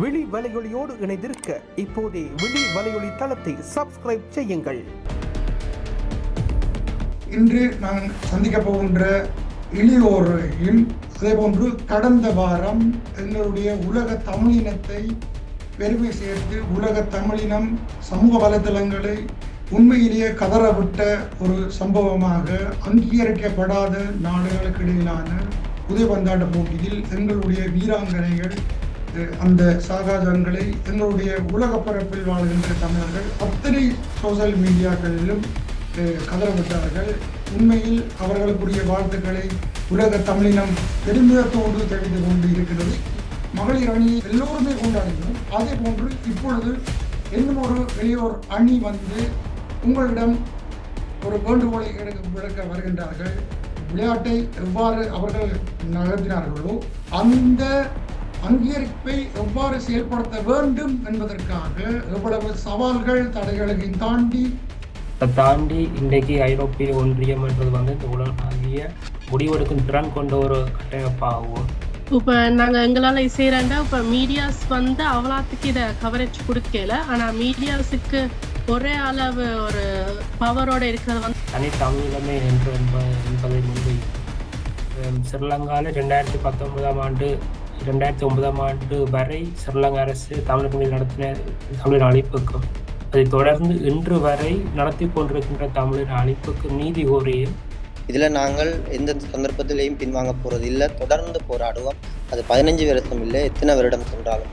விழி வலையொலியோடு இணைந்திருக்க இப்போதே விழி வலையொலி தளத்தை சப்ஸ்கிரைப் செய்யுங்கள். இன்று நான் சந்திக்க போகின்ற இளையோரையும் அதேபோன்று கடந்த வாரம் எங்களுடைய உலக தமிழினத்தை பெருமை சேர்த்து உலக தமிழினம் சமூக வலைதளங்களை உண்மையிலேயே கதறவிட்ட ஒரு சம்பவமாக அங்கீகரிக்கப்படாத நாடுகளுக்கு இடையிலான உதயபந்தாட்ட போட்டியில் எங்களுடைய வீராங்கனைகள் அஹ், அந்த சாகாஜங்களை எங்களுடைய உலக பரப்பில் வாழ்கின்ற தமிழர்கள் அத்தனை சோசியல் மீடியாக்களிலும் கதறப்பட்டார்கள். உண்மையில் அவர்களுக்குரிய வாழ்த்துக்களை உலக தமிழினம் பெருமிதத்தோடு தெரிந்து கொண்டு இருக்கிறது மகளிர் அணியை எல்லோருமே கொண்டாடினோம் அதே போன்று இப்பொழுது இன்னும் ஒரு வெளியோர் அணி வந்து உங்களிடம் ஒரு வேண்டுகோளை விளக்க வருகின்றார்கள். விளையாட்டை எவ்வாறு அவர்கள் நகர்த்தினார்களோ அந்த அங்கீகரிப்பை எவ்வாறு செயல்படுத்த வேண்டும் என்பதற்காக எவ்வளவு சவால்கள் தடைகளை தாண்டி? அதை தாண்டி இன்றைக்கு ஐரோப்பிய ஒன்றியம் என்பது வந்து இந்த உலகாகிய முடிவெடுக்கும் திறன் கொண்ட ஒரு கட்டமைப்பாகவும் இப்போ நாங்கள் எங்களால் செய்கிறேன்டா இப்போ மீடியாஸ் வந்து அவ்வளோத்துக்கு இதை கவரேஜ் கொடுக்கல. ஆனால் மீடியாஸுக்கு ஒரே அளவு ஒரு பவரோட இருக்கிறது வந்து தனித்தமிழமே என்று என்ப- என்பதை முன்வை ஸ்ரீலங்காவில் ரெண்டாயிரத்தி பத்தொன்பதாம் ஆண்டு ரெண்டாயிரத்தி ஒன்பதாம் ஆண்டு வரை ஸ்ரீலங்கா அரசு தமிழர்கள் மீது நடத்தின தமிழின் அழிப்புக்கும் அதைத் தொடர்ந்து இன்று வரை நடத்தி கொண்டிருக்கின்ற தமிழின் அழிப்புக்கும் நீதி கோரியும் இதில் நாங்கள் எந்த சந்தர்ப்பத்திலையும் பின்வாங்க போகிறது இல்லை தொடர்ந்து போராடுவோம். அது பதினஞ்சு வருஷம் இல்லை எத்தனை வருடம் சென்றாலும்.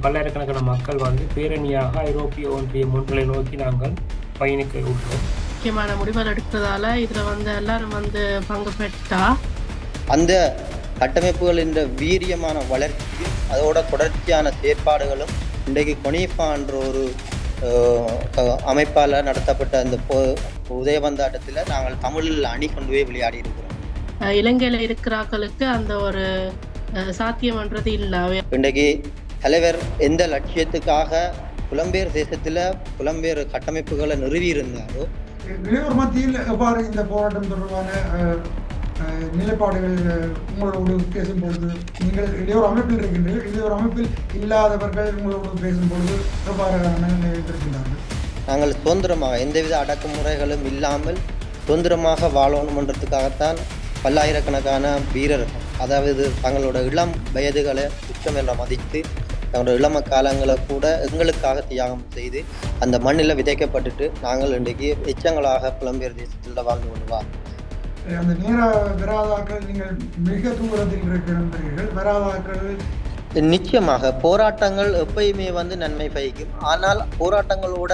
பல்லாயிரக்கணக்கான மக்கள் வந்து பேரணியாக ஐரோப்பிய ஒன்றியம் ஒன்றை நோக்கி நாங்கள் பயணிக்க உள்ளோம். முக்கியமான முடிவுகள் எடுக்கிறதால இதில் வந்து எல்லாரும் வந்து பங்கு பெற்றா? அந்த கட்டமைப்புகளின் வீரியமான வளர்ச்சி அதோட தொடர்ச்சியான செயற்பாடுகளும் இன்றைக்கு கொனிஃபா என்ற ஒரு அமைப்பால் நடத்தப்பட்ட அந்த போ உதயபந்தாட்டத்தில் நாங்கள் தமிழில் அணி கொண்டு போய் விளையாடி இருக்கிறோம். இலங்கையில இருக்கிறாக்களுக்கு அந்த ஒரு சாத்தியம்ன்றது இல்லை இன்றைக்கு தலைவர் எந்த லட்சியத்துக்காக புலம்பெயர் தேசத்தில் புலம்பெயர் கட்டமைப்புகளை நிறுவி இருந்தாரோ இளையோர் மத்தியில் எவ்வாறு இந்த போராட்டம் தொடர்பான நிலைப்பாடுகள் அஹ், உங்களோடு பேசும்பொழுது நீங்கள் இளையோர் அமைப்பில் இருக்கின்றீர்கள் இளையோர் அமைப்பில் இல்லாதவர்கள் உங்களோடு பேசும்பொழுது எவ்வாறு மனநிலையில் இருக்கின்றார்கள் நாங்கள் சுதந்திரமாக எந்தவித அடக்குமுறைகளும் இல்லாமல் சுதந்திரமாக வாழணுமன்றதுக்காகத்தான் பல்லாயிரக்கணக்கான வீரர்கள் அதாவது தங்களோட இளம் வயதுகளை உச்சம் என்ற மதித்து தங்களோட இளம காலங்களை கூட எங்களுக்காக தியாகம் செய்து அந்த மண்ணில் விதைக்கப்பட்டுட்டு நாங்கள் இன்றைக்கு எச்சங்களாக புலம்பெயர் தேசத்தில் வாழ்ந்து கொண்டு வா அந்த நேர வராதாக்கள் நீங்கள் மிக தூரத்தில் இருக்கின்றீர்கள் வராதாக்கள். நிச்சயமாக போராட்டங்கள் எப்பயுமே வந்து நன்மை பயக்கும். ஆனால் போராட்டங்களோட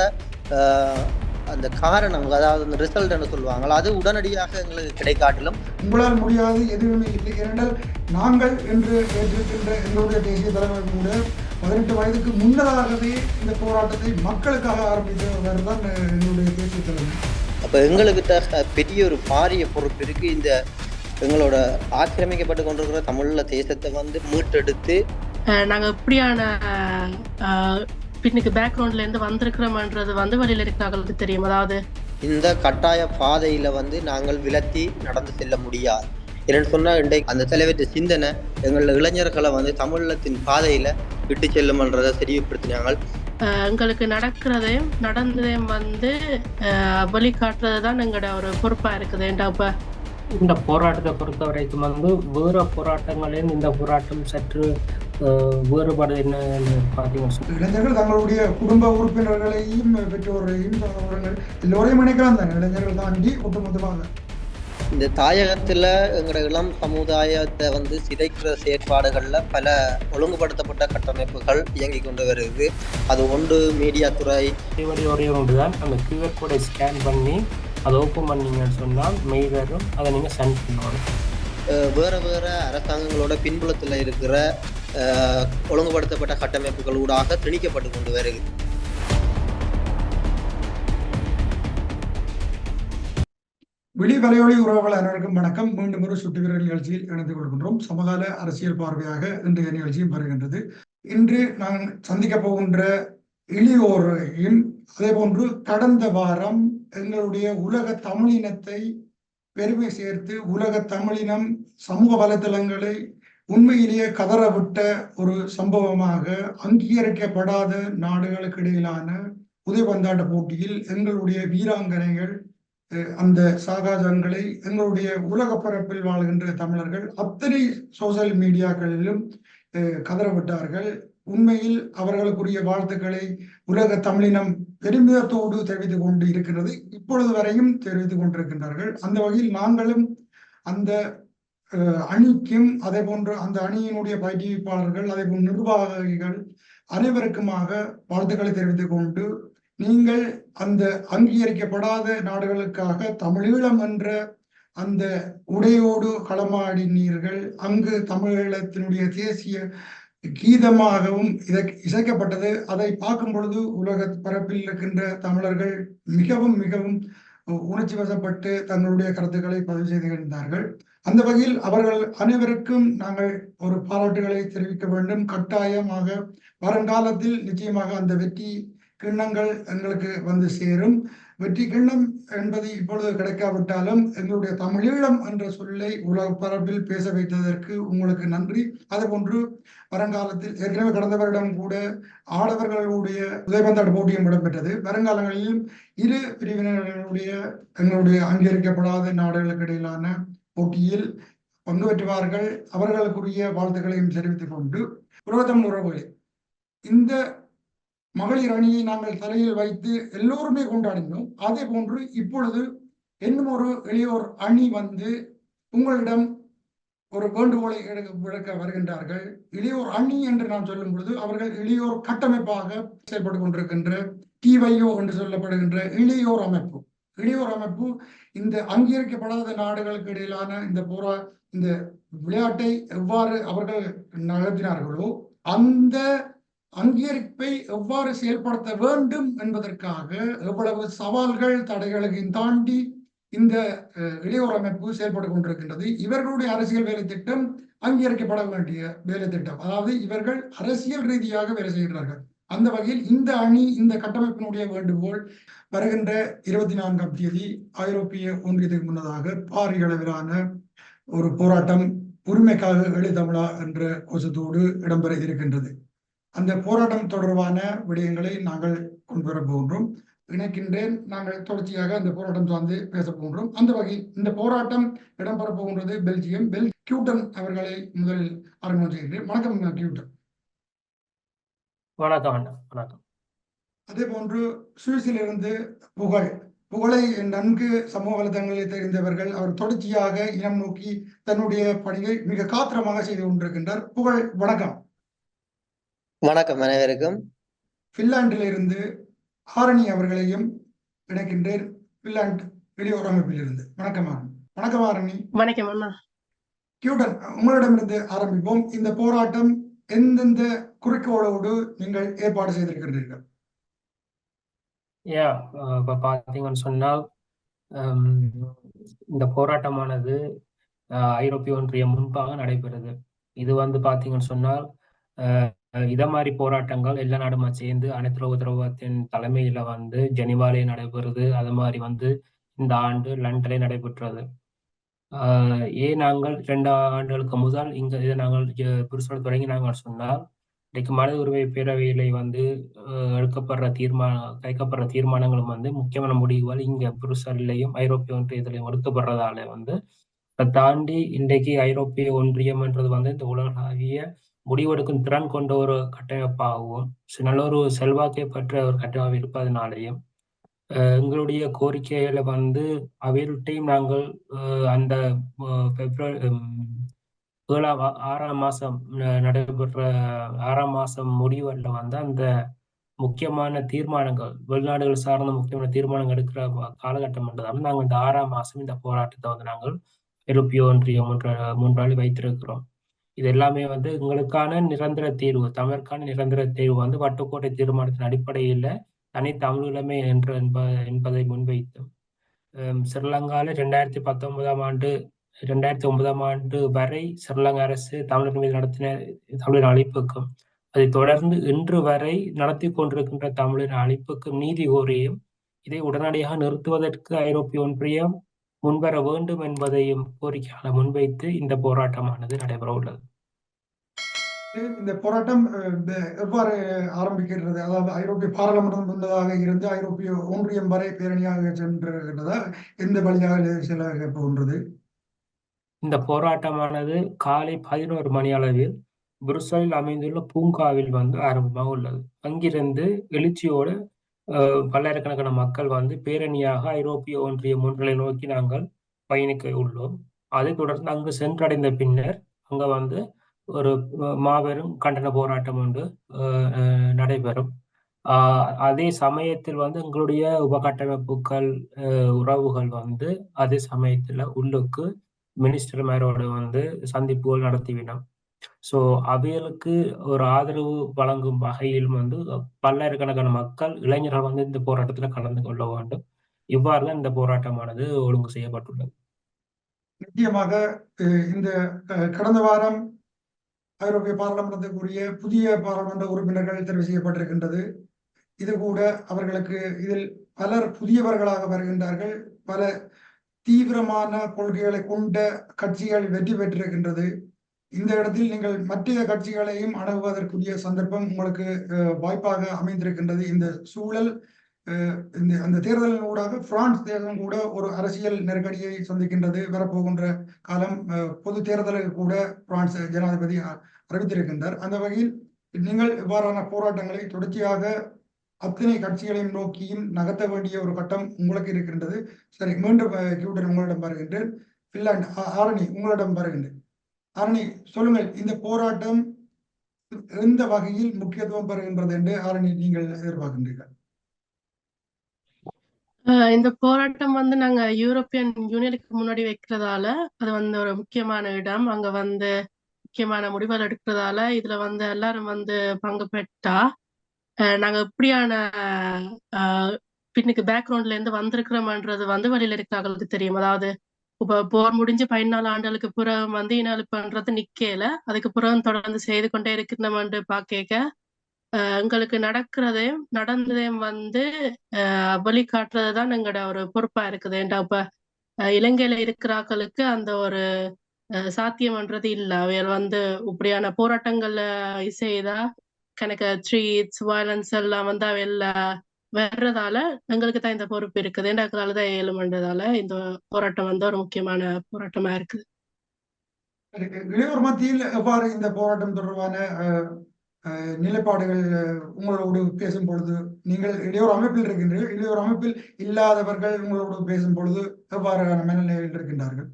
அந்த காரணம் அதாவது அந்த ரிசல்ட் என்று சொல்லுவாங்க அது உடனடியாக எங்களுக்கு கிடைக்காட்டிலும். உங்களால் முடியாது எதுவுமே இல்லை ஏனென்றால் நாங்கள் என்று ஏற்றிருக்கின்ற எங்களுடைய தேசிய தலைவர் கூட பதினெட்டு வயதுக்கு முன்னதாகவே இந்த போராட்டத்தை மக்களுக்காக ஆரம்பித்தவர் தான் எங்களுடைய தேசிய தலைவர். அப்போ எங்களுக்கிட்ட பெரிய ஒரு பாரிய பொறுப்பு இருக்குது இந்த எங்களோட ஆக்கிரமிக்கப்பட்டு கொண்டிருக்கிற தமிழ்ல தேசத்தை வந்து மீட்டெடுத்து நாங்கள் எப்படியான அஹ், பின்னுக்கு பேக்ரவுண்ட்ல இருந்து வந்திருக்கிறோம்ன்றது வந்து வெளியில இருக்கிறாங்களுக்கு தெரியும். அதாவது இந்த கட்டாய பாதையில வந்து நாங்கள் விலத்தி நடந்து செல்ல முடியாது. என்னன்னு சொன்னா இன்றைக்கு அந்த தலைவர்கிட்ட சிந்தனை எங்கள இளைஞர்களை வந்து தமிழத்தின் பாதையில விட்டு செல்லுமன்றதை தெரியப்படுத்தினாங்க எங்களுக்கு நடக்கிறதையும் நடந்ததையும் வந்து அஹ், வெளிக்காட்டுறது தான் எங்களோட ஒரு பொறுப்பா இருக்குது. இப்ப இந்த போராட்டத்தை பொறுத்த வரைக்கும் வந்து வேறு போராட்டங்களிலும் இந்த போராட்டம் சற்று வேறுபாடு என்னன்னு பார்த்தீங்கன்னா இளைஞர்கள் தங்களுடைய குடும்ப உறுப்பினர்களையும் பெற்றோரையும் எல்லோரையும் நினைக்கலாம் தானே? இளைஞர்கள் தாண்டி ஒட்டுமொத்தமாக. இந்த தாயகத்துல எங்களோட இளம் சமுதாயத்தை வந்து சிதைக்கிற செயற்பாடுகள்ல பல ஒழுங்குபடுத்தப்பட்ட கட்டமைப்புகள் இயங்கி கொண்டு வருது. அது ஒன்று மீடியா துறை. ஒரே ஒன்று தான் அந்த கியூஆர் கோடை ஸ்கேன் பண்ணி அதை ஓப்பன் பண்ணீங்கன்னு சொன்னால் மெய் வரும். அதை நீங்கள் சென்ட் பண்ணணும். வேற வேற அரசாங்கங்களோட பின்புலத்தில் இருக்கிற ஒழுங்குபடுத்தப்பட்ட கட்டமைப்புகள் ஊடாக திணிக்கப்பட்டு கொண்டு வருகிறது வெளி வலையொலி உறவுகள் அனைவருக்கும் வணக்கம். மீண்டும் ஒரு சுட்டு வீரர் நிகழ்ச்சியில் இணைந்து கொள்கின்றோம். சமகால அரசியல் பார்வையாக இன்றைய நிகழ்ச்சியும் வருகின்றது. இன்று நான் சந்திக்க போகின்ற இளையோரையும் அதே போன்று கடந்த வாரம் எங்களுடைய உலக தமிழினத்தை பெருமை சேர்த்து உலக தமிழினம் சமூக வலைதளங்களை உண்மையிலேயே கதறவிட்ட ஒரு சம்பவமாக அங்கீகரிக்கப்படாத நாடுகளுக்கு இடையிலான உதைபந்தாட்ட போட்டியில் எங்களுடைய வீராங்கனைகள் அந்த சாகாஜங்களை எங்களுடைய உலக பரப்பில் வாழ்கின்ற தமிழர்கள் அத்தனை சோசியல் மீடியாக்களிலும் கதறவிட்டார்கள். உண்மையில் அவர்களுக்குரிய வாழ்த்துக்களை உலக தமிழினம் பெருமிதத்தோடு தெரிவித்துக் கொண்டு இருக்கிறது. இப்பொழுது வரையும் தெரிவித்துக் கொண்டிருக்கின்றார்கள். அந்த வகையில் நாங்களும் அந்த அணிக்கும் அதே போன்று அந்த அணியினுடைய பயிற்றுவிப்பாளர்கள் அதே போன்று நிர்வாகிகள் அனைவருக்குமாக வாழ்த்துக்களை தெரிவித்துக் கொண்டு நீங்கள் அந்த அங்கீகரிக்கப்படாத நாடுகளுக்காக தமிழீழம் என்ற அந்த உடையோடு களமாடினீர்கள். அங்கு தமிழீழத்தினுடைய தேசிய கீதமாகவும் இதை இசைக்கப்பட்டது. அதை பார்க்கும் பொழுது உலக பரப்பில் இருக்கின்ற தமிழர்கள் மிகவும் மிகவும் உணர்ச்சி வசப்பட்டு தங்களுடைய கருத்துக்களை பதிவு செய்திருந்தார்கள் அந்த வகையில் அவர்கள் அனைவருக்கும் நாங்கள் ஒரு பாராட்டுகளை தெரிவிக்க வேண்டும். கட்டாயமாக வருங்காலத்தில் நிச்சயமாக அந்த வெற்றி கிண்ணங்கள் எங்களுக்கு வந்து சேரும். வெற்றி கிண்ணம் என்பது இப்பொழுது கிடைக்காவிட்டாலும் எங்களுடைய தமிழீழம் என்ற சொல்லை உலக பரப்பில் பேச வைத்ததற்கு உங்களுக்கு நன்றி. அதுபோன்று வருங்காலத்தில் ஏற்கனவே கடந்த வருடம் கூட ஆடவர்களுடைய உதயபந்தாடு போட்டியும் இடம்பெற்றது. வருங்காலங்களிலும் இரு பிரிவினர்களுடைய எங்களுடைய அங்கீகரிக்கப்படாத நாடுகளுக்கு இடையிலான போட்டியில் பங்கு பெற்றுவார்கள். அவர்களுக்குரிய வாழ்த்துக்களையும் தெரிவித்துக் கொண்டு உலகத்தமிழ் உறவுகளே. இந்த மகளிர் அணியை நாங்கள் தலையில் வைத்து எல்லோருமே கொண்டாடினோம். அதே போன்று இப்பொழுது இன்னும் ஒரு இளையோர் அணி வந்து உங்களிடம் ஒரு வேண்டுகோளை விளக்க வருகின்றார்கள். இளையோர் அணி என்று நான் சொல்லும் பொழுது அவர்கள் இளையோர் கட்டமைப்பாக செயல்பட்டு கொண்டிருக்கின்ற டிவையோ என்று சொல்லப்படுகின்ற இளையோர் அமைப்பு. இளையோர் அமைப்பு இந்த அங்கீகரிக்கப்படாத நாடுகளுக்கு இடையிலான இந்த போரா இந்த விளையாட்டை எவ்வாறு அவர்கள் நடத்தினார்களோ அந்த அங்கீகரிப்பை எவ்வாறு செயல்படுத்த வேண்டும் என்பதற்காக எவ்வளவு சவால்கள் தடைகளையும் தாண்டி இந்த அஹ், இளையோர் அமைப்பு செயல்பட்டு கொண்டிருக்கின்றது. இவர்களுடைய அரசியல் வேலை திட்டம் அங்கீகரிக்கப்பட வேண்டிய வேலை திட்டம். அதாவது இவர்கள் அரசியல் ரீதியாக வேலை செய்கிறார்கள் அந்த வகையில் இந்த அணி இந்த கட்டமைப்பினுடைய வேண்டுகோள் வருகின்ற இருபத்தி நான்காம் தேதி ஐரோப்பிய ஒன்றியத்துக்கு முன்னதாக பாரிய அளவிலான ஒரு போராட்டம் உரிமைக்காக எழுதமிழா என்ற கோஷத்தோடு இடம்பெற இருக்கின்றது. அந்த போராட்டம் தொடர்பான விடயங்களை நாங்கள் கொண்டு வர போகின்றோம். இணைக்கின்றேன். நாங்கள் தொடர்ச்சியாக அந்த போராட்டம் சார்ந்து பேச போகின்றோம். அந்த வகையில் இந்த போராட்டம் இடம்பெற போகின்றது பெல்ஜியம். பெல் கியூட்டன் அவர்களை முதலில் அறிமுகம் செய்கின்றேன் வணக்கம் கியூட்டன். வணக்கம் வணக்கம். அதே போன்று சுவிஸிலிருந்து புகழ் புகழை நன்கு சமூக வலைதளங்களில் தெரிந்தவர்கள் அவர் தொடர்ச்சியாக இனம் நோக்கி தன்னுடைய பணியை மிக காத்திரமாக செய்து கொண்டிருக்கின்றார். புகழ் வணக்கம். வணக்கம் அனைவருக்கும். பின்லாந்திலிருந்து ஹாரணி அவர்களையும் இணைக்கின்றேன். பின்லாந்து வெளியோர் அமைப்பிலிருந்து வணக்கம் ஆரணி வணக்கம் ஆரணி வணக்கம் அண்ணா. கியூடன் உங்களிடமிருந்து ஆரம்பிப்போம். இந்த போராட்டம் எந்தெந்த குறிக்கோளோடு நீங்கள் ஏற்பாடு செய்திருக்கிறீர்கள் ஏன் இப்போ பார்த்தீங்கன்னு சொன்னால் இந்த போராட்டமானது ஐரோப்பிய ஒன்றியம் முன்பாக நடைபெறுது. இது வந்து பார்த்தீங்கன்னு சொன்னால் இத மாதிரி போராட்டங்கள் எல்லா நாடுமா சேர்ந்து அனைத்து உலக திரவத்தின் தலைமையில வந்து ஜெனிவாலே நடைபெறுது. அது மாதிரி வந்து இந்த ஆண்டு லண்டனில் நடைபெற்றது. ஆஹ் ஏன் நாங்கள் இரண்டு ஆண்டுகளுக்கு முதல் இங்க இதை நாங்கள் புருஷோட தொடங்கி நாங்கள் சொன்னால் இன்றைக்கு மனித உரிமை பேரவையிலே வந்து எடுக்கப்படுற தீர்மான கைக்கப்படுற தீர்மானங்களும் வந்து முக்கியமான முடிவுகள் இங்க புருசல்லையும் ஐரோப்பிய ஒன்றியத்திலையும் எடுக்கப்படுறதால வந்து அதை தாண்டி இன்றைக்கு ஐரோப்பிய ஒன்றியம்ன்றது வந்து இந்த உலகளாவிய முடிவெடுக்கும் திறன் கொண்ட ஒரு கட்டமைப்பாகவும் நல்ல ஒரு செல்வாக்கை பெற்ற ஒரு கட்டமைப்பு இருப்பதனாலேயும் எங்களுடைய கோரிக்கைகளை வந்து அவைகள்ட்டையும் நாங்கள் அந்த பிப்ரவரி ஏழாம் ஆறாம் மாதம் ந- நடைபெற்ற ஆறாம் மாதம் முடிவில் வந்து அந்த முக்கியமான தீர்மானங்கள் வெளிநாடுகள் சார்ந்த முக்கியமான தீர்மானங்கள் எடுக்கிற காலகட்டம் என்றதால் நாங்கள் இந்த ஆறாம் மாதம் இந்த போராட்டத்தை வந்து நாங்கள் எழுப்பியோ ஒன்றியம் முன்ற முன்றாளி வைத்திருக்கிறோம். இது எல்லாமே வந்து எங்களுக்கான நிரந்தர தீர்வு தமிழருக்கான நிரந்தர தீர்வு வந்து வட்டுக்கோட்டை தீர்மானத்தின் அடிப்படையில் தனி தமிழீழமே என்று என்ப என்பதை முன்வைத்தும் ஸ்ரீலங்காவில் ஸ்ரீலங்கால ரெண்டாயிரத்தி பத்தொன்பதாம் ஆண்டு ரெண்டாயிரத்தி ஒன்பதாம் ஆண்டு வரை ஸ்ரீலங்கா அரசு தமிழர் மீது நடத்தின தமிழின் அழிப்புக்கும் அதை தொடர்ந்து இன்று வரை நடத்தி கொண்டிருக்கின்ற தமிழின் அழிப்புக்கும் நீதி கோரியும் இதை உடனடியாக நிறுத்துவதற்கு ஐரோப்பிய ஒன்றியம் முன்வர வேண்டும் என்பதையும் கோரிக்கையாக முன்வைத்து இந்த போராட்டமானது நடைபெற உள்ளது. இந்த போராட்டம் எவ்வாறு ஆரம்பிக்கின்றது? அதாவது ஐரோப்பிய பாராளுமன்றம் முன்னதாக இருந்து ஐரோப்பிய ஒன்றியம் வரை பேரணியாக சென்றிருக்கிறதா எந்த வழியாக செல்ல போகின்றது? இந்த போராட்டமானது காலை பதினோரு மணி அளவில் புருசலில் அமைந்துள்ள பூங்காவில் வந்து ஆரம்பமாக உள்ளது. அங்கிருந்து எழுச்சியோடு பல்லாயிரக்கணக்கான மக்கள் வந்து பேரணியாக ஐரோப்பிய ஒன்றியம் ஒன்றை நோக்கி நாங்கள் பயணிக்க உள்ளோம். அதை தொடர்ந்து அங்கு சென்றடைந்த பின்னர் அங்க வந்து ஒரு மாபெரும் கண்டன போராட்டம் ஒன்று அஹ், நடைபெறும். ஆஹ் அதே சமயத்தில் வந்து எங்களுடைய உபகட்டமைப்புகள் உறவுகள் வந்து அதே சமயத்தில் உள்ளுக்கு மினிஸ்டர்மாரோட வந்து சந்திப்புகள் நடத்திவினோம். ஸோ அவைகளுக்கு ஒரு ஆதரவு வழங்கும் வகையில் வந்து பல்லாயிரக்கணக்கான மக்கள் இளைஞர்கள் வந்து இந்த போராட்டத்தில் கலந்து கொள்ள வேண்டும். இவ்வாறு தான் இந்த போராட்டமானது ஒழுங்கு செய்யப்பட்டுள்ளது. நிச்சயமாக இந்த கடந்த வாரம் ஐரோப்பிய பாராளுமன்றத்துக்குரிய புதிய பாராளுமன்ற உறுப்பினர்கள் தெரிவு செய்யப்பட்டிருக்கின்றது. இது கூட அவர்களுக்கு இதில் பலர் புதியவர்களாக வருகின்றார்கள். பல தீவிரமான கொள்கைகளை கொண்ட கட்சிகள் வெற்றி பெற்றிருக்கின்றது. இந்த இடத்தில் நீங்கள் மற்ற கட்சிகளையும் அணுகுவதற்குரிய சந்தர்ப்பம் உங்களுக்கு வாய்ப்பாக அமைந்திருக்கின்றது. இந்த சூழல் இந்த அந்த தேர்தலின் ஊடாக பிரான்ஸ் தேசம் கூட ஒரு அரசியல் நெருக்கடியை சந்திக்கின்றது. வரப்போகின்ற காலம் பொது தேர்தலுக்கு கூட பிரான்ஸ் ஜனாதிபதி அறிவித்திருக்கின்றார். அந்த வகையில் நீங்கள் இவ்வாறான போராட்டங்களை தொடர்ச்சியாக அத்தனை கட்சிகளையும் நோக்கியும் நகர்த்த வேண்டிய ஒரு கட்டம் உங்களுக்கு இருக்கின்றது. சரி மீண்டும் கியூட்டன் உங்களிடம் வருகின்றேன். பின்லாண்ட் ஆரணி உங்களிடம் வருகின்றேன். அரணி சொல்லுங்கள் இந்த போராட்டம் எந்த வகையில் முக்கியத்துவம் பெறுகின்றது என்று அரணி நீங்கள் எதிர்பார்க்கின்றீர்கள்? இந்த போராட்டம் வந்து நாங்க யூரோப்பியன் யூனியனுக்கு முன்னாடி வைக்கிறதால அது வந்து ஒரு முக்கியமான இடம். அங்க வந்து முக்கியமான முடிவுகள் எடுக்கிறதால இதுல வந்து எல்லாரும் வந்து பங்கு பெற்றா அஹ் நாங்க எப்படியான பின்னுக்கு பேக்ரவுண்ட்ல இருந்து வந்திருக்கிறோம்ன்றது வந்து வழியில இருக்கிறவங்களுக்கு தெரியும். அதாவது இப்போ போர் முடிஞ்சு பதினாலு ஆண்டுகளுக்கு புறம் வந்து இனஅழிப்புன்றது நிக்கல. அதுக்கு புறம் தொடர்ந்து செய்து கொண்டே இருக்கிறோம்னு பாக்க எங்களுக்கு நடக்கிறதையும் நடந்ததையும் வந்து வழி காட்டுறது தான் எங்களோட ஒரு பொறுப்பா இருக்குது. ஏன்டா இப்ப இலங்கையில இருக்கிறாக்களுக்கு அந்த ஒரு அஹ், சாத்தியம்ன்றது இல்ல. அவர் வந்து இப்படியான போராட்டங்கள்ல இசைதா கணக்கு ஸ்ட்ரீட்ஸ் வயலன்ஸ் எல்லாம் வந்து எல்லா வர்றதால எங்களுக்கு தான் இந்த பொறுப்பு இருக்குது. ஏண்டாக்களால தான் ஏழுமன்றதால இந்த போராட்டம் வந்து ஒரு முக்கியமான போராட்டமா இருக்குது. இளையோர் மத்தியில் எவ்வாறு இந்த போராட்டம் தொடர்பான நிலைப்பாடுகள் உங்களோடு பேசும் பொழுது நீங்கள் இளையோர் அமைப்பில் இருக்கின்றீர்கள். இளையோர் அமைப்பில் இல்லாதவர்கள் உங்களோடு பேசும் பொழுது எவ்வாறான மனநிலையில் இருக்கின்றார்கள்?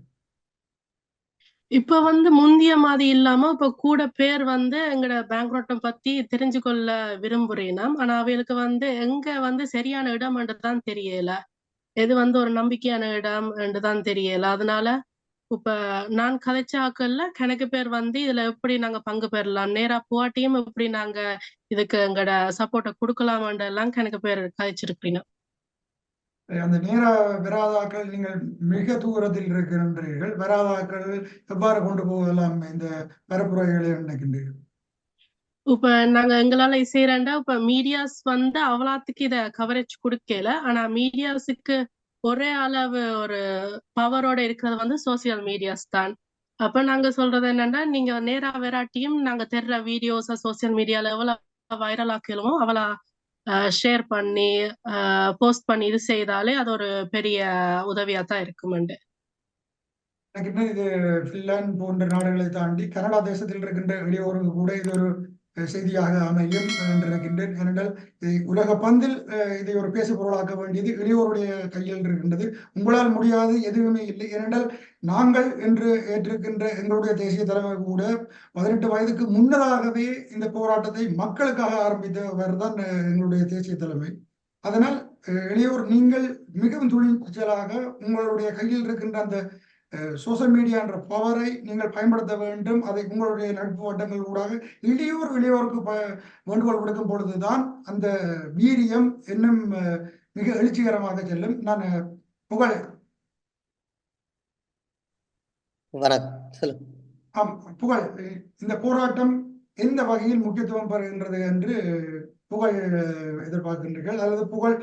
இப்ப வந்து முந்திய மாதிரி இல்லாம இப்ப கூட பேர் வந்து எங்கட பேங்க்ரோட்டம் பத்தி தெரிஞ்சு கொள்ள விரும்புறேனாம் ஆனா அவைகளுக்கு வந்து எங்க வந்து சரியான இடம் என்றுதான் தெரியல. எது வந்து ஒரு நம்பிக்கையான இடம் என்றுதான் தெரியல. அதனால இப்ப நான் கதைச்சாக்கள்ல கணக்கு பேர் வந்து இதுல எப்படி நாங்க பங்கு பெறலாம்? நேரா போட்டியும் எப்படி நாங்க இதுக்கு எங்கட சப்போர்ட்டை கொடுக்கலாமான்றெல்லாம் கணக்கு பேர் கதைச்சிருக்கீங்க அந்த நேர வராதாக்கள் நீங்கள் மிக தூரத்தில் இருக்கின்றீர்கள். வராதாக்கள் எவ்வாறு கொண்டு போகலாம் இந்த பரப்புரைகளை நினைக்கின்றீர்கள் இப்ப நாங்க எங்களால செய்யறேன்டா இப்ப மீடியாஸ் வந்து அவலாத்துக்கு இத கவரேஜ் கொடுக்கல. ஆனா மீடியாஸுக்கு ஒரே அளவு ஒரு பவரோட இருக்கிறது வந்து சோசியல் மீடியாஸ் தான். அப்ப நாங்க சொல்றது என்னன்னா நீங்க நேரா வெராட்டியும் நாங்க தெர்ற வீடியோஸ் சோசியல் மீடியால எவ்வளவு வைரல் ஆக்கலுமோ அவ்வளோ ஷேர் பண்ணி போஸ்ட் பண்ணி இது செய்தாலே அது ஒரு பெரிய உதவியா தான் இருக்குமெண்டு. எனக்கு இன்னும் இது பின்லாந்து போன்ற நாடுகளை தாண்டி கனடா தேசத்தில் இருக்கின்ற வெளியோருக்கு கூட இது ஒரு செய்தியாக அமையும். என்று ஏனென்றால் உலக பந்தில் இதை ஒரு பேசு பொருளாக்க வேண்டியது இளையோருடைய கையில் இருக்கின்றது. உங்களால் முடியாது எதுவுமே இல்லை. ஏனென்றால் நாங்கள் என்று ஏற்றிருக்கின்ற எங்களுடைய தேசிய தலைமை கூட பதினெட்டு வயதுக்கு முன்னதாகவே இந்த போராட்டத்தை மக்களுக்காக ஆரம்பித்தவர் தான் எங்களுடைய தேசிய தலைமை. அதனால் இளையோர் நீங்கள் மிகவும் துணிச்சலாக உங்களுடைய கையில் இருக்கின்ற அந்த சோசியல் மீடியா என்ற பவரை நீங்கள் பயன்படுத்த வேண்டும். அதை உங்களுடைய நட்பு வட்டங்கள் ஊடாக இளையோர் இளையோருக்கு ப வேண்டுகோள் விடுக்கும் பொழுதுதான் அந்த வீரியம் இன்னும் மிக எழுச்சிகரமாக செல்லும். நான் புகழ். ஆம் புகழ். இந்த போராட்டம் எந்த வகையில் முக்கியத்துவம் பெறுகின்றது என்று புகழ் எதிர்பார்க்கின்றீர்கள். அல்லது புகழ்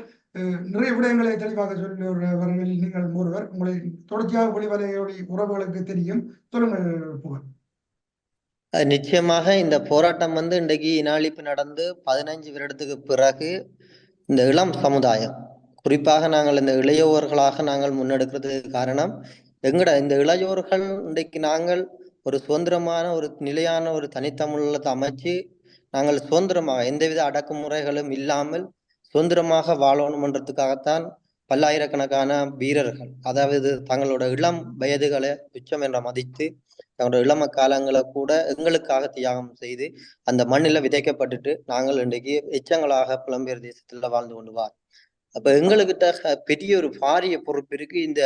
நிறைய விடயங்களை தெளிவாக சொல்லுவவர்கள் நீங்கள் ஒருவர் உங்களை தொடர்ச்சியாக ஒளிவலையொலி உறவுகளுக்கு தெரியும். சொல்லுங்கள் புகழ். நிச்சயமாக இந்த போராட்டம் வந்து இன்றைக்கு இனாளிப்பு நடந்து பதினைஞ்சு வருடத்துக்கு பிறகு இந்த இளம் சமுதாயம் குறிப்பாக நாங்கள் இந்த இளையோர்களாக நாங்கள் முன்னெடுக்கிறதுக்கு காரணம் எங்கட இந்த இளையோர்கள் இன்றைக்கு நாங்கள் ஒரு சுதந்திரமான ஒரு நிலையான ஒரு தனித்தமிழத்தை அமைச்சு நாங்கள் சுதந்திரமாக எந்தவித அடக்குமுறைகளும் இல்லாமல் சுதந்திரமாக வாழணுமன்றதுக்காகத்தான் பல்லாயிரக்கணக்கான வீரர்கள் அதாவது தங்களோட இளம் வயதுகளை துச்சம் என்ற மதித்து தங்களோட இளம காலங்களை கூட எங்களுக்காக தியாகம் செய்து அந்த மண்ணில விதைக்கப்பட்டுட்டு நாங்கள் இன்றைக்கு எச்சங்களாக புலம்பெயர் தேசத்துல வாழ்ந்து கொண்டு வார் அப்ப எங்களுக்கிட்ட பெரிய ஒரு பாரிய பொறுப்பு இருக்கு. இந்த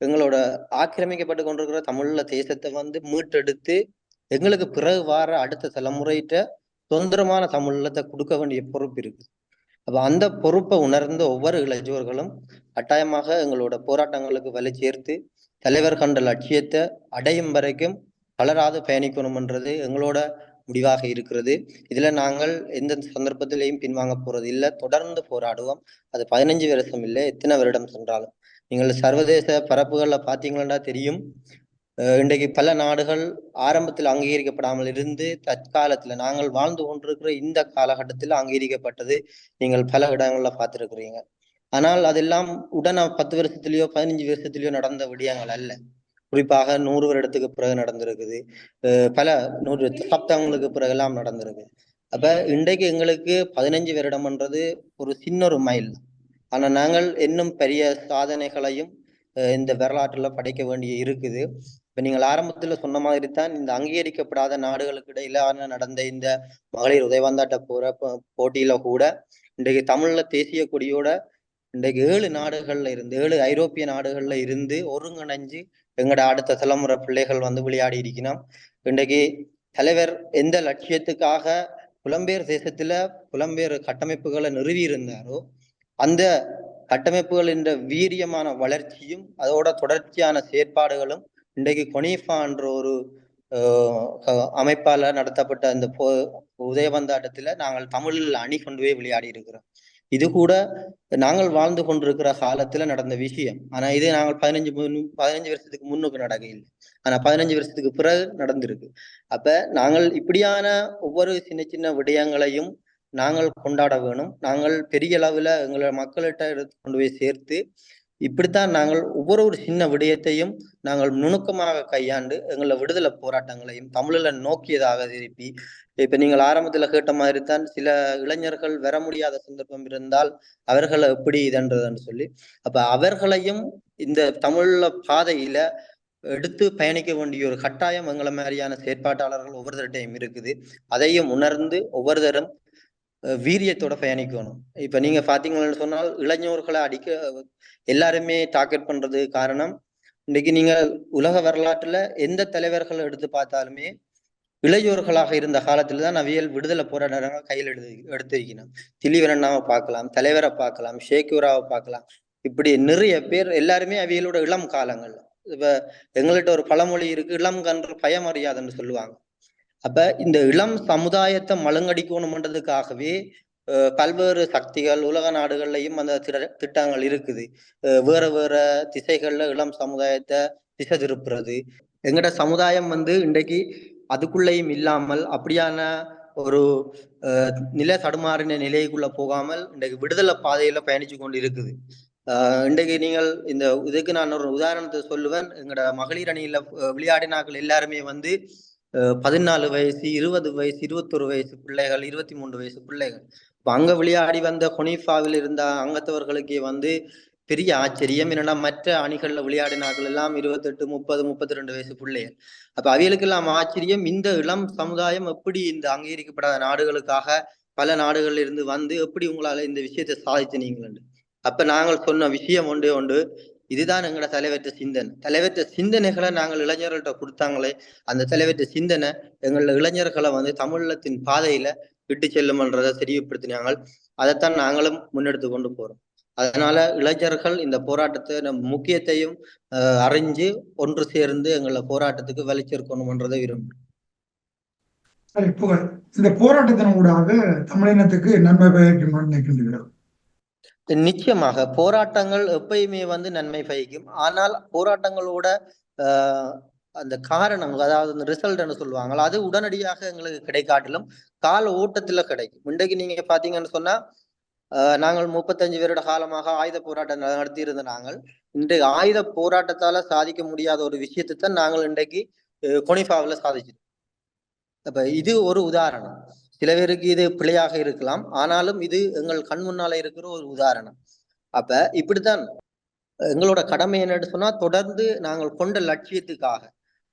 எங்களோட ஆக்கிரமிக்கப்பட்டு கொண்டிருக்கிற தமிழ்ல தேசத்தை வந்து மீட்டெடுத்து எங்களுக்கு பிறகு வார அடுத்த தலைமுறையிட்ட சுதந்திரமான தமிழத்தை கொடுக்க வேண்டிய பொறுப்பு இருக்கு. அப்போ அந்த பொறுப்பை உணர்ந்த ஒவ்வொரு இளைஞர்களும் கட்டாயமாக எங்களோட போராட்டங்களுக்கு வலை சேர்த்து தலைவர் கண்ட லட்சியத்தை அடையும் வரைக்கும் வளராது பயணிக்கணும்ன்றது எங்களோட முடிவாக இருக்கிறது. இதுல நாங்கள் எந்த சந்தர்ப்பத்திலையும் பின்வாங்க போறது இல்லை. தொடர்ந்து போராடுவோம். அது பதினஞ்சு வருஷம் இல்லை. எத்தனை வருடம் சென்றாலும். நீங்கள் சர்வதேச பரப்புகளில் பார்த்தீங்கன்னா தெரியும். இன்றைக்கு பல நாடுகள் ஆரம்பத்தில் அங்கீகரிக்கப்படாமல் இருந்து தற்காலத்தில் நாங்கள் வாழ்ந்து கொண்டிருக்கிற இந்த காலகட்டத்தில் அங்கீகரிக்கப்பட்டது நீங்கள் பல இடங்களில் பார்த்துருக்குறீங்க. ஆனால் அதெல்லாம் உடனே பத்து வருஷத்துலேயோ பதினஞ்சு வருஷத்துலேயோ நடந்த விடயங்கள் அல்ல. குறிப்பாக நூறு வருடத்துக்கு பிறகு நடந்திருக்குது. பல நூறு சப்தங்களுக்கு பிறகு எல்லாம் நடந்திருக்கு. அப்ப இன்றைக்கு எங்களுக்கு பதினஞ்சு வருடம்ன்றது ஒரு சின்ன ஒரு மைல் ஆனா நாங்கள் இன்னும் பெரிய சாதனைகளையும் இந்த வரலாற்றில் படைக்க வேண்டிய இருக்குது. இப்ப நீங்கள் ஆரம்பத்துல சொன்ன மாதிரி தான் இந்த அங்கீகரிக்கப்படாத நாடுகளுக்கு இடையிலான நடந்த இந்த மகளிர் உதயவந்தாட்ட போற போட்டியில கூட இன்றைக்கு தமிழ்ல தேசிய கொடியோட இன்றைக்கு ஏழு நாடுகள்ல இருந்து ஏழு ஐரோப்பிய நாடுகள்ல இருந்து ஒருங்கிணைஞ்சு எங்கட அடுத்த தலைமுறை பிள்ளைகள் வந்து விளையாடி இருக்கணும் இன்றைக்கு தலைவர் எந்த லட்சியத்துக்காக புலம்பெயர் தேசத்துல புலம்பெயர் கட்டமைப்புகளை நிறுவி இருந்தாரோ அந்த கட்டமைப்புகள் என்ற வீரியமான வளர்ச்சியும் அதோட தொடர்ச்சியான செயற்பாடுகளும் இன்றைக்கு கொனீஃபா என்ற ஒரு அமைப்பால நடத்தப்பட்ட அந்த போ உதயவந்தாட்டத்துல நாங்கள் தமிழில் அணி கொண்டு போய் விளையாடி இருக்கிறோம் இது கூட நாங்கள் வாழ்ந்து கொண்டிருக்கிற காலத்துல நடந்த விஷயம். ஆனா இது நாங்கள் பதினஞ்சு பதினஞ்சு வருஷத்துக்கு முன்னுக்கு நடக்க இல்லை ஆனா பதினஞ்சு வருஷத்துக்கு பிறகு நடந்திருக்கு. அப்ப நாங்கள் இப்படியான ஒவ்வொரு சின்ன சின்ன விடயங்களையும் நாங்கள் கொண்டாட வேணும். நாங்கள் பெரிய அளவுல எங்களை மக்கள்கிட்ட எடுத்து கொண்டு போய் சேர்த்து இப்படித்தான் நாங்கள் ஒவ்வொரு ஒரு சின்ன விடயத்தையும் நாங்கள் நுணுக்கமாக கையாண்டு எங்களை விடுதலை போராட்டங்களையும் தமிழில் நோக்கியதாக திருப்பி இப்ப நீங்கள் ஆரம்பத்துல கேட்ட மாதிரி தான் சில இளைஞர்கள் வர முடியாத சந்தர்ப்பம் இருந்தால் அவர்களை எப்படி இதன்றதுன்னு சொல்லி அப்ப அவர்களையும் இந்த தமிழ்ல பாதையில எடுத்து பயணிக்க வேண்டிய ஒரு கட்டாயம் எங்களை மாதிரியான செயற்பாட்டாளர்கள் ஒவ்வொருத்தர்கிட்டையும் இருக்குது. அதையும் உணர்ந்து ஒவ்வொருத்தரும் வீரியத்தோட பயணிக்கணும். இப்ப நீங்க பாத்தீங்கன்னு சொன்னால் இளைஞர்களை அடிக்க எல்லாருமே டார்கெட் பண்றது காரணம். இன்னைக்கு நீங்க உலக வரலாற்றுல எந்த தலைவர்களை எடுத்து பார்த்தாலுமே இளையோர்களாக இருந்த காலத்துல தான் அவியல் விடுதலை போராட்டங்கள் கையில் எடுத்து எடுத்திருக்கணும். திலீவரண்ணாவை பார்க்கலாம் தலைவரை பார்க்கலாம் ஷேக்யூராவை பார்க்கலாம். இப்படி நிறைய பேர் எல்லாருமே அவியலோட இளம் காலங்கள். இப்ப எங்கள்கிட்ட ஒரு பழமொழி இருக்கு இளம் கன்று பயமறியாதுன்னு சொல்லுவாங்க. அப்ப இந்த இளம் சமுதாயத்தை மழுங்கடிக்கணும்ன்றதுக்காகவே பல்வேறு சக்திகள் உலக நாடுகள்லையும் அந்த திட்டங்கள் இருக்குது. வேற வேற திசைகள்ல இளம் சமுதாயத்தை திசை திருப்புறது. எங்கட சமுதாயம் வந்து இன்றைக்கு அதுக்குள்ளேயும் இல்லாமல் அப்படியான ஒரு நில தடுமாறின நிலைக்குள்ள போகாமல் இன்றைக்கு விடுதலை பாதையில பயணிச்சு கொண்டு இருக்குது இன்றைக்கு நீங்கள் இந்த இதுக்கு நான் ஒரு உதாரணத்தை சொல்லுவேன். எங்களோட மகளிர் அணியில விளையாடினாக்கள் எல்லாருமே வந்து பதினாலு வயசு இருபது வயசு இருபத்தொரு வயசு பிள்ளைகள் இருபத்தி மூன்று வயசு பிள்ளைகள். இப்போ அங்க விளையாடி வந்த ஹொனிஃபாவில் இருந்த அங்கத்தவர்களுக்கே வந்து பெரிய ஆச்சரியம். என்னன்னா மற்ற அணிகளில் விளையாடினார்கள் எல்லாம் இருபத்தெட்டு முப்பது முப்பத்தி ரெண்டு வயசு பிள்ளைகள். அப்போ அவைகளுக்கெல்லாம் ஆச்சரியம். இந்த இளம் சமுதாயம் எப்படி இந்த அங்கீகரிக்கப்படாத நாடுகளுக்காக பல நாடுகள்ல இருந்து வந்து எப்படி உங்களால இந்த விஷயத்தை சாதிச்சினீங்களு அப்ப நாங்கள் சொன்ன விஷயம் ஒன்றே ஒன்று. இதுதான் எங்களோட தலைவற்ற சிந்தனை. தலைவற்ற சிந்தனைகளை நாங்கள் இளைஞர்கள்ட்ட கொடுத்தாங்களே அந்த தலைவற்ற சிந்தனை எங்களோட இளைஞர்களை வந்து தமிழத்தின் பாதையில விட்டு செல்லுமன்றதை தெரியப்படுத்தினாங்க அதைத்தான் நாங்களும் முன்னெடுத்து கொண்டு போறோம். அதனால இளைஞர்கள் இந்த போராட்டத்தை நம் முக்கியத்தையும் அஹ், அறிஞ்சு ஒன்று சேர்ந்து எங்களை போராட்டத்துக்கு வலிச்சிருக்கணும்ன்றதை விரும்புகிறோம். சரி புகழ். இந்த போராட்டத்தின் ஊடாக தமிழினத்துக்கு நன்மை பயக்கும் நினைக்கின்றீர்கள். நிச்சயமாக போராட்டங்கள் எப்பயுமே வந்து நன்மை பயக்கும். ஆனால் போராட்டங்களோட ஆஹ் அந்த காரணம் அதாவது அந்த ரிசல்ட்னு சொல்லுவாங்களா அது உடனடியாக எங்களுக்கு கிடைக்காட்டிலும் கால ஓட்டத்துல கிடைக்கும். இன்றைக்கு நீங்க பாத்தீங்கன்னு சொன்னா ஆஹ் நாங்கள் முப்பத்தஞ்சு வருட காலமாக ஆயுத போராட்டம் நடத்தி இருந்த நாங்கள். இன்றைக்கு ஆயுத போராட்டத்தால சாதிக்க முடியாத ஒரு விஷயத்தை தான் நாங்கள் இன்றைக்கு கொனிஃபாவில் சாதிச்சிருக்கோம். அப்ப இது ஒரு உதாரணம். சில பேருக்கு இது பிழையாக இருக்கலாம். ஆனாலும் இது எங்கள் கண் முன்னால இருக்கிற ஒரு உதாரணம். அப்ப இப்படித்தான் எங்களோட கடமை என்னன்னு சொன்னா தொடர்ந்து நாங்கள் கொண்ட லட்சியத்துக்காக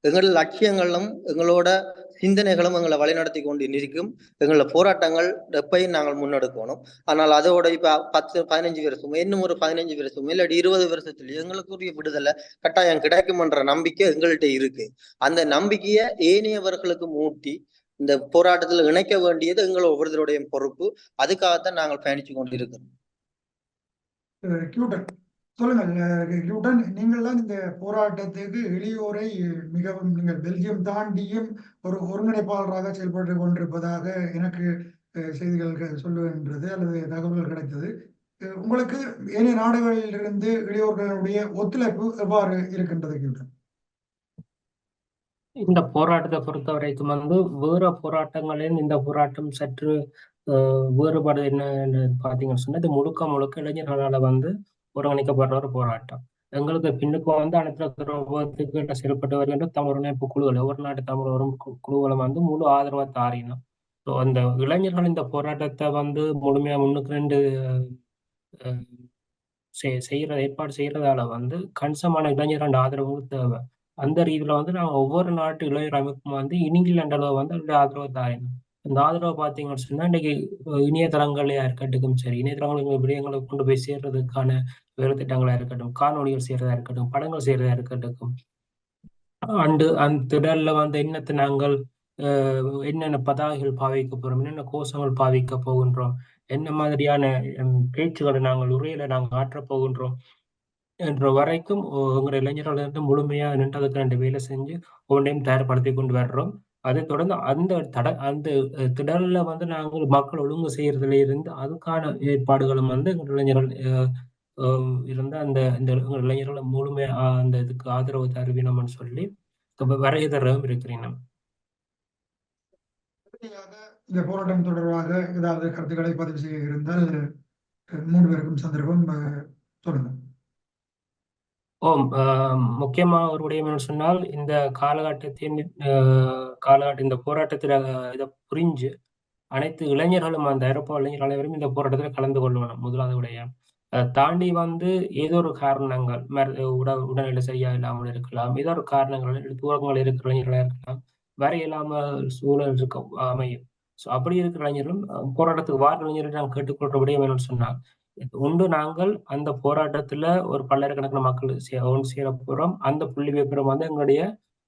எங்கள் லட்சியங்களும் எங்களோட சிந்தனைகளும் எங்களை வழிநடத்தி கொண்டு இருக்கும் எங்களோட போராட்டங்கள் எப்பையும் நாங்கள் முன்னெடுக்கணும். ஆனால் அதோட இப்ப பத்து பதினஞ்சு வருஷம் இன்னும் ஒரு பதினஞ்சு வருஷம் இல்லாட்டி இருபது வருஷத்துல எங்களுக்குரிய விடுதலை கட்டாயம் கிடைக்கும்ன்ற நம்பிக்கை எங்கள்கிட்ட இருக்கு. அந்த நம்பிக்கையை ஏனையவர்களுக்கு மூட்டி இந்த போராட்டத்தில் இணைக்க வேண்டியது எங்கள் ஒவ்வொருத்தருடைய பொறுப்பு. அதுக்காகத்தான் நாங்கள் பயணிச்சு கொண்டிருக்கிறோம். சொல்லுங்க. கியூட்டன் சொல்லுங்கள் கியூட்டன் நீங்கள்லாம் இந்த போராட்டத்துக்கு எளியோரை மிகவும் நீங்கள் பெல்ஜியம் தாண்டியும் ஒரு ஒருங்கிணைப்பாளராக செயல்பட்டு கொண்டிருப்பதாக எனக்கு செய்திகள் க- சொல்லுகின்றது அல்லது தகவல்கள் கிடைத்தது. உங்களுக்கு ஏனைய நாடுகளிலிருந்து இளையோர்களுடைய ஒத்துழைப்பு எவ்வாறு இருக்கின்றது கியூட்டன் இந்த போராட்டத்தை பொறுத்த வரைக்கும் வந்து வேற போராட்டங்களின் இந்த போராட்டம் சற்று வேறுபாடு என்னன்னு பார்த்தீங்கன்னு சொன்னா இது முழுக்க முழுக்க இளைஞர்களால வந்து ஒருங்கிணைக்கப்படுற ஒரு போராட்டம். எங்களுக்கு பின்னுக்கு வந்து அனைத்து ரூபத்துக்கு செயல்பட்டு வருகின்ற தமிழ் இணைப்பு குழுக்கள் ஒவ்வொரு நாட்டு தமிழ் வரும் குழுக்களை வந்து முழு ஆதரவை தாரினோம். ஸோ அந்த இளைஞர்கள் இந்த போராட்டத்தை வந்து முழுமையா முன்னுக்கு ரெண்டு செய்யற ஏற்பாடு செய்யறதால வந்து கணிசமான இளைஞர்கள் ஆதரவு தேவை. அந்த ரீதியில வந்து நாங்கள் ஒவ்வொரு நாட்டு இளைஞர் அமைப்பும் வந்து இங்கிலாந்து அளவு வந்து அதோட ஆதரவு தாரினோம் அந்த ஆதரவு பார்த்தீங்கன்னு சொன்னால் இன்னைக்கு இணையதளங்களையா இணையதளங்களா இருக்கட்டும் சரி இணையதளங்களுக்கு விடயங்களை கொண்டு போய் சேர்றதுக்கான வேலை திட்டங்களா இருக்கட்டும் காணொளிகள் செய்கிறதா இருக்கட்டும் படங்கள் செய்கிறதா இருக்கட்டும். அண்டு அந்த திடல்ல வந்து என்னத்தை நாங்கள் அஹ், என்னென்ன பதாகைகள் பாவிக்க போகிறோம் என்னென்ன கோஷங்கள் பாவிக்க போகின்றோம் என்ன மாதிரியான பேச்சுகளை நாங்கள் உரையில நாங்கள் ஆற்றப் போகின்றோம் என்ற வரைக்கும் ஒ- எங்களுடைய இளைஞர்கள் வந்து முழுமையாக நின்று அதுக்கு ரெண்டு வேலை செஞ்சு ஒவ்வொன்றையும் தயார்படுத்தி கொண்டு வர்றோம். அதை தொடர்ந்து அந்த தட அந்த திடலில் திடல்ல வந்து நாங்கள் மக்கள் ஒழுங்கு செய்யறதுல இருந்து அதுக்கான ஏற்பாடுகளும் வந்து எங்கள் இளைஞர்கள் அஹ், இருந்த அந்த இந்த எங்கள் இளைஞர்களை முழுமையாக அந்த இதுக்கு ஆதரவு தருவினோம்னு சொல்லி வரைய தரவும் இருக்கிறேன் இந்த போராட்டம் தொடர்பாக ஏதாவது கருத்துக்களை பதிவு செய்ய இருந்தால் மூன்று பேருக்கும் சந்தர்ப்பம் அஹ், ஓம் முக்கியமாக ஒரு விடயம் என்னன்னு சொன்னால் இந்த காலகட்டத்தின் காலகட்ட இந்த போராட்டத்தில் இதை புரிஞ்சு அனைத்து இளைஞர்களும் அந்த ஐரோப்பா இளைஞர் அனைவரும் இந்த போராட்டத்தில் கலந்து கொள்ளணும் முதலாவது விடயம் தாண்டி வந்து ஏதோ ஒரு காரணங்கள் உட உடல்நிலை சரியா இல்லாமல் இருக்கலாம் ஏதோ ஒரு காரணங்கள் தூரங்கள் இருக்கிற இளைஞர்களாக இருக்கலாம் வர இல்லாமல் சூழல் இருக்க அமையும். ஸோ அப்படி இருக்கிற இளைஞர்களும் போராட்டத்துக்கு வார இளைஞர்கள் நாங்கள் கேட்டுக்கொள்ற விடயம் என்னன்னு சொன்னால் உண்டு. நாங்கள் அந்த போராட்டத்துல ஒரு பல்லாயிரக்கணக்கான மக்கள் ஒன்று சேர போறோம். அந்த புள்ளி விவரம் வந்து எங்களுடைய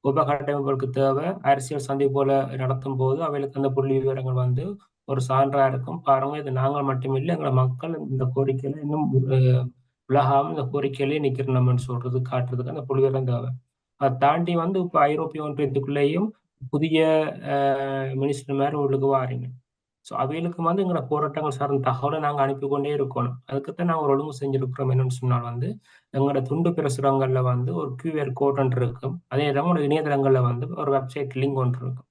உபகட்டமைப்புகளுக்கு தேவை. அரசியல் சந்திப்பு போல நடத்தும் போது அவைகளுக்கு அந்த புள்ளி விவரங்கள் வந்து ஒரு சான்றா இருக்கும். பாருங்க இது நாங்கள் மட்டுமில்லை எங்களை மக்கள் இந்த கோரிக்கையில இன்னும் உலகாம இந்த கோரிக்கையிலே நிக்கிறோம்னு சொல்றது காட்டுறதுக்கு அந்த புள்ளி விவரம் தேவை. அதை தாண்டி வந்து இப்ப ஐரோப்பிய ஒன்றியத்துக்குள்ளேயும் புதிய மினிஸ்டர் மாதிரி உங்களுக்கு வாரிங்க ஸோ அவைகளுக்கு வந்து எங்களோட போராட்டங்கள் சார்ந்த தகவலை நாங்கள் அனுப்பி கொண்டே இருக்கணும். அதுக்குத்தான் நாங்கள் ஒரு ஒழுங்கு செஞ்சிருக்கிறோம் என்னன்னு சொன்னால் வந்து எங்களோட துண்டு பிரசுரங்களில் வந்து ஒரு கியூஆர் கோட் ஒன்று இருக்கும். அதே நேரம் இணையதளங்களில் வந்து ஒரு வெப்சைட் லிங்க் ஒன்று இருக்கும்.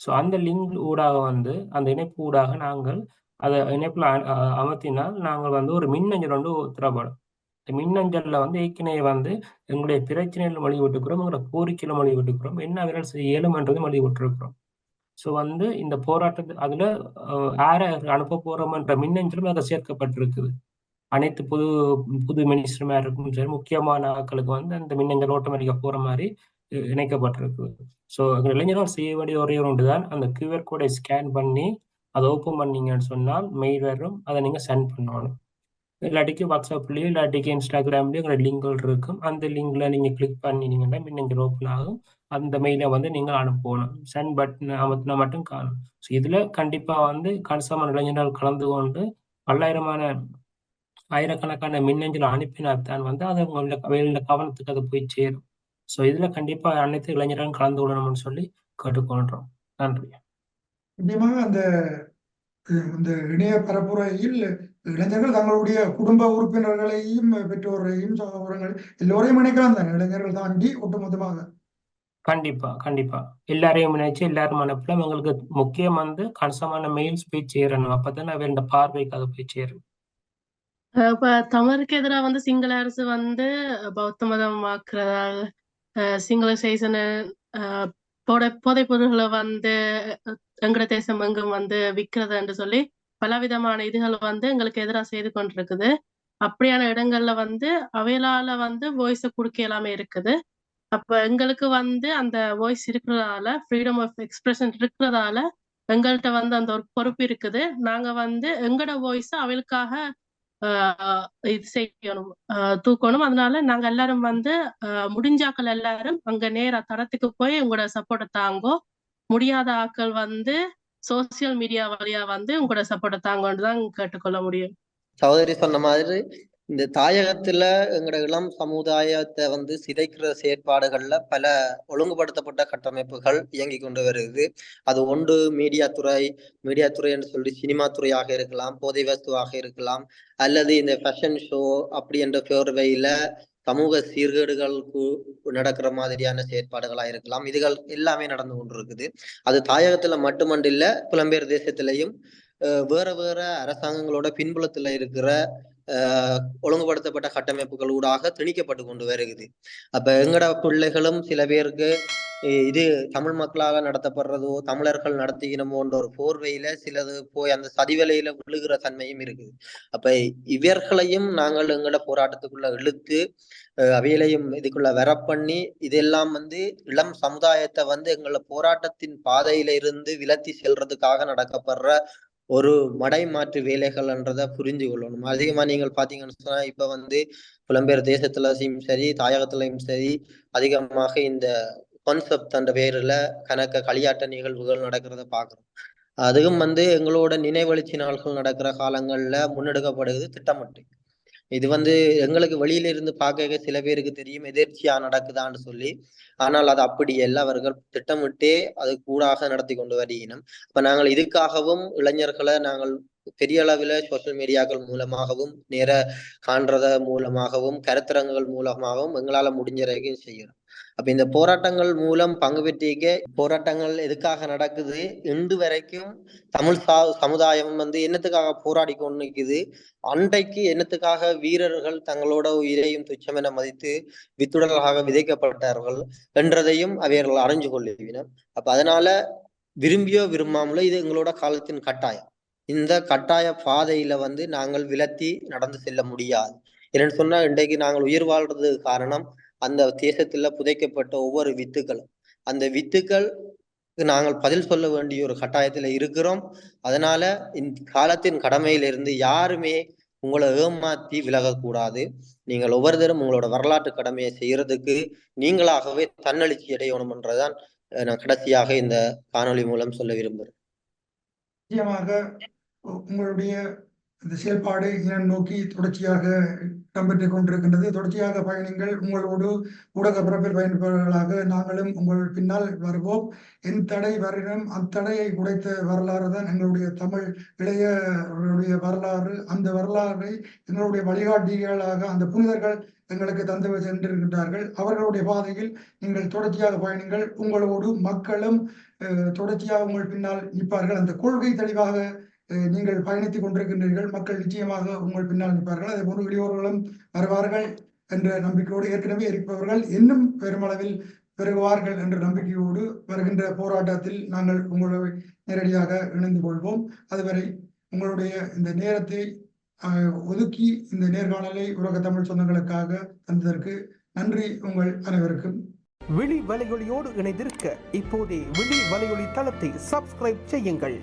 ஸோ அந்த லிங்க் ஊடாக வந்து அந்த இணைப்பு ஊடாக நாங்கள் அதை இணைப்பில் அமர்த்தினால் நாங்கள் வந்து ஒரு மின்னஞ்சல் வந்து உத்தரப்படும் இந்த மின்னஞ்சல்ல வந்து ஏற்கனவே வந்து எங்களுடைய பிரச்சனைகள் மொழி விட்டுக்கிறோம் எங்களோட கோரிக்கையில மொழி விட்டுக்கிறோம் என்ன அவர்கள் செய்ய இயலுமன்றது மொழி விட்டுருக்கிறோம் ஸோ வந்து இந்த போராட்டத்து அதில் அஹ், யாரை அனுப்ப போகிறோம்ன்ற மின்னஞ்சலும் அதை சேர்க்கப்பட்டிருக்குது. அனைத்து புது புது மினிஸ்டருமா இருக்கும் சரி முக்கியமான ஆட்களுக்கு வந்து அந்த மின்னஞ்சல் ஆட்டோமேட்டிக்கா போகிற மாதிரி இணைக்கப்பட்டிருக்குது. ஸோ இளைஞர்கள் செய்ய வேண்டிய ஒரே ஒன்று தான் அந்த கியூஆர் கோடை ஸ்கேன் பண்ணி அதை ஓப்பன் பண்ணீங்கன்னு சொன்னால் மெயில் வரும் அதை நீங்கள் சென்ட் பண்ணணும். இல்லாட்டிக்கு வாட்ஸ்அப்லேயோ இல்லாட்டிக்கு இன்ஸ்டாகிராம்லேயோ உங்களோட லிங்க்கள் இருக்கும். அந்த லிங்க்ல நீங்க கிளிக் பண்ணினீங்கன்னா மின்னஞ்சல் ஓப்பன் ஆகும். அந்த மெயிலை வந்து நீங்கள் அனுப்பணும். சென்ட் பட்டன் அமர்த்தினா மட்டும் காணும். ஸோ இதுல கண்டிப்பாக வந்து கணிசமான இளைஞர்கள் கலந்து கொண்டு பல்லாயிரமான ஆயிரக்கணக்கான மின்னஞ்சல் அனுப்பினால்தான் வந்து அது உங்களோட வெளியில் கவனத்துக்கு அது போய் சேரும். ஸோ இதுல கண்டிப்பாக அனைத்து இளைஞர்களும் கலந்து கொள்ளணும்னு சொல்லி கேட்டுக்கொள்கிறோம் நன்றி. நிச்சயமாக அந்த இந்த இணைய பரப்புரையில் இளைஞர்கள் தங்களுடைய குடும்ப உறுப்பினர்களையும் பெற்றோரையும் சகோதரங்கள் எல்லோரையும் இணைக்கலாம். தானே இளைஞர்கள் தாண்டி ஒட்டுமொத்தமாக. கண்டிப்பா கண்டிப்பா. எல்லாரையும் நினைச்சு எல்லாரும் அனுப்பலாம். எங்களுக்கு முக்கியம் வந்து கணிசமான மெயில்ஸ் போய் சேரணும். அப்பதான் அவன் பார்வைக்கு அது போய் சேரும். அஹ் இப்ப தமிழருக்கு எதிராக வந்து சிங்கள அரசு வந்து பௌத்த மதம் ஆக்குறதால சிங்களசேஷன் போதை போதைப் பொருள்களை வந்து அஹ், எங்கட தேசம் எங்கும் வந்து விற்கிறதுன்னு சொல்லி பலவிதமான இதுகள் வந்து எங்களுக்கு எதிராக செய்து கொண்டிருக்குது. அப்படியான இடங்கள்ல வந்து அவைகளால வந்து வாய்ஸை கொடுக்க எல்லாமே இருக்குது. அப்ப எங்களுக்கு வந்து அந்த வாய்ஸ் இருக்கிறதால ஃப்ரீடம் ஆஃப் எக்ஸ்பிரஷன் இருக்கிறதால எங்கள்கிட்ட வந்து அந்த ஒரு பொறுப்பு இருக்குது. நாங்க வந்து எங்கட வாய்ஸ் அவளுக்காக இது செய்யணும். தூக்கணும். அதனால நாங்க எல்லாரும் வந்து முடிஞ்ச முடிஞ்சாக்கள் எல்லாரும் அங்க நேரா தரத்துக்கு போய் உங்களோட சப்போர்ட்டை தாங்கோ. முடியாத ஆட்கள் வந்து சோசியல் மீடியா வழியா வந்து உங்களோட சப்போர்ட்டை தாங்கன்னு தான் கேட்டுக்கொள்ள முடியும். சௌதரி சொன்ன மாதிரி இந்த தாயகத்துல எங்களோட இளம் சமுதாயத்தை வந்து சிதைக்கிற செயற்பாடுகள்ல பல ஒழுங்குபடுத்தப்பட்ட கட்டமைப்புகள் இயங்கி கொண்டு வருது. அது ஒன்று மீடியா துறை மீடியா துறை என்று சொல்லி சினிமா துறையாக இருக்கலாம் போதை வஸ்துவாக இருக்கலாம் அல்லது இந்த ஃபேஷன் ஷோ அப்படி என்ற பேர்வையில சமூக சீர்கேடுகளுக்கு நடக்கிற மாதிரியான செயற்பாடுகளா இருக்கலாம். இதுகள் எல்லாமே நடந்து கொண்டிருக்குது. அது தாயகத்துல மட்டுமண்டில்ல புலம்பெயர் தேசத்திலையும் வேற வேற அரசாங்கங்களோட பின்புலத்துல இருக்கிற ஒழுங்குபடுத்தப்பட்ட கட்டமைப்புகள் ஊடாக திணிக்கப்பட்டு கொண்டு வருகிறது. அப்ப எங்கட பிள்ளைகளும் சில பேருக்கு இது தமிழ் மக்களாக நடத்தப்படுறதோ தமிழர்கள் நடத்துகிறோமோன்ற ஒரு போர்வையில சிலது போய் அந்த சதிவலையில விழுகிற தன்மையும் இருக்குது. அப்ப இவர்களையும் நாங்கள் எங்கட போராட்டத்துக்குள்ள இழுத்து அவையிலையும் இதுக்குள்ள வர பண்ணி இதெல்லாம் வந்து இளம் சமுதாயத்தை வந்து எங்களோட போராட்டத்தின் பாதையில இருந்து விலத்தி செல்றதுக்காக நடக்கப்படுற ஒரு மடை மாற்று வேலைகள்ன்றத புரிஞ்சு கொள்ளணும். அதிகமா நீங்கள் பாத்தீங்கன்னு சொன்னா இப்ப வந்து புலம்பெயர் தேசத்துலயும் சரி தாயகத்திலையும் சரி அதிகமாக இந்த கான்செப்ட் என்ற பேர்ல கணக்க களியாட்ட நிகழ்வுகள் நடக்கிறத பாக்குறோம் அதுவும் வந்து எங்களோட நினைவெழுச்சி நாள்கள் நடக்கிற காலங்கள்ல முன்னெடுக்கப்படுகிறது திட்டமிட்டு. இது வந்து எங்களுக்கு வெளியில இருந்து பார்க்க சில பேருக்கு தெரியும் எதிர்ச்சியா நடக்குதான்னு சொல்லி. ஆனால் அது அப்படி அல்ல. அவர்கள் திட்டமிட்டே அது கூடாக நடத்தி கொண்டு வருகினோம் அப்ப நாங்கள் இதுக்காகவும் இளைஞர்களை நாங்கள் பெரிய அளவில் சோசியல் மீடியாக்கள் மூலமாகவும் நேர காண்றத மூலமாகவும் கருத்தரங்குகள் மூலமாகவும் எங்களால முடிஞ்ச வரைக்கும் செய்யறோம். அப்ப இந்த போராட்டங்கள் மூலம் பங்கு பெற்றிருக்க போராட்டங்கள் எதுக்காக நடக்குது? இன்று வரைக்கும் தமிழ் சா சமுதாயம் வந்து என்னத்துக்காக போராடி கொண்டு நிற்குது அன்றைக்கு என்னத்துக்காக வீரர்கள் தங்களோட உயிரையும் துச்சமென மதித்து வித்துடலாக விதைக்கப்பட்டார்கள் என்றதையும் அவர்கள் அறிஞ்சு கொள்ளுவினர் அப்ப அதனால விரும்பியோ விரும்பாமலோ இது எங்களோட காலத்தின் கட்டாயம். இந்த கட்டாய பாதையில வந்து நாங்கள் விலத்தி நடந்து செல்ல முடியாது. என்னன்னு சொன்னா இன்றைக்கு நாங்கள் உயிர் வாழ்றது காரணம் அந்த தேசத்துல புதைக்கப்பட்ட ஒவ்வொரு வித்துக்களும். அந்த வித்துக்கள் நாங்கள் பதில் சொல்ல வேண்டிய ஒரு கட்டாயத்துல இருக்கிறோம். அதனால இந்த காலத்தின் கடமையிலிருந்து யாருமே உங்களை ஏமாத்தி விலகக்கூடாது. நீங்கள் ஒவ்வொருத்தரும் உங்களோட வரலாற்று கடமையை செய்யறதுக்கு நீங்களாகவே தன்னெழுச்சி அடையணும் என்றதான் நான் கடைசியாக இந்த காணொளி மூலம் சொல்ல விரும்புகிறேன் நிச்சயமாக உங்களுடைய இந்த செயல்பாடு இனம் நோக்கி தொடர்ச்சியாக இடம்பெற்றுக் கொண்டிருக்கின்றது. தொடர்ச்சியாக பயணிங்கள் உங்களோடு ஊடக பரப்பில் பயணிப்பவர்களாக நாங்களும் உங்கள் பின்னால் வருவோம். என் தடை வரினும் அத்தடையை உடைத்த வரலாறு தான் எங்களுடைய தமிழ் இளையருடைய வரலாறு. அந்த வரலாறை எங்களுடைய வழிகாட்டிகளாக அந்த புனிதர்கள் எங்களுக்கு தந்து சென்றிருக்கின்றார்கள். அவர்களுடைய பாதையில் நீங்கள் தொடர்ச்சியாக பயணிங்கள். உங்களோடு மக்களும் தொடர்ச்சியாக உங்கள் பின்னால் நிற்பார்கள். அந்த கொள்கை தெளிவாக நீங்கள் பயணித்துக் கொண்டிருக்கின்றீர்கள். மக்கள் நிச்சயமாக உங்கள் பின்னால் நிற்பார்கள். அதே போன்று வெளியோர்களும் வருவார்கள் என்ற நம்பிக்கையோடு ஏற்கனவே இருப்பவர்கள் இன்னும் பெருமளவில் பெருகுவார்கள் என்ற நம்பிக்கையோடு வருகின்ற போராட்டத்தில் நாங்கள் உங்களை நேரடியாக இணைந்து கொள்வோம். அதுவரை உங்களுடைய இந்த நேரத்தை ஒதுக்கி இந்த நேர்காணலை உலக தமிழ் சொந்தங்களுக்காக தந்ததற்கு நன்றி உங்கள் அனைவருக்கும். விழி வலையொலியோடு இணைந்திருக்க இப்போதே விழி வலையொலி தளத்தை சப்ஸ்கிரைப் செய்யுங்கள்.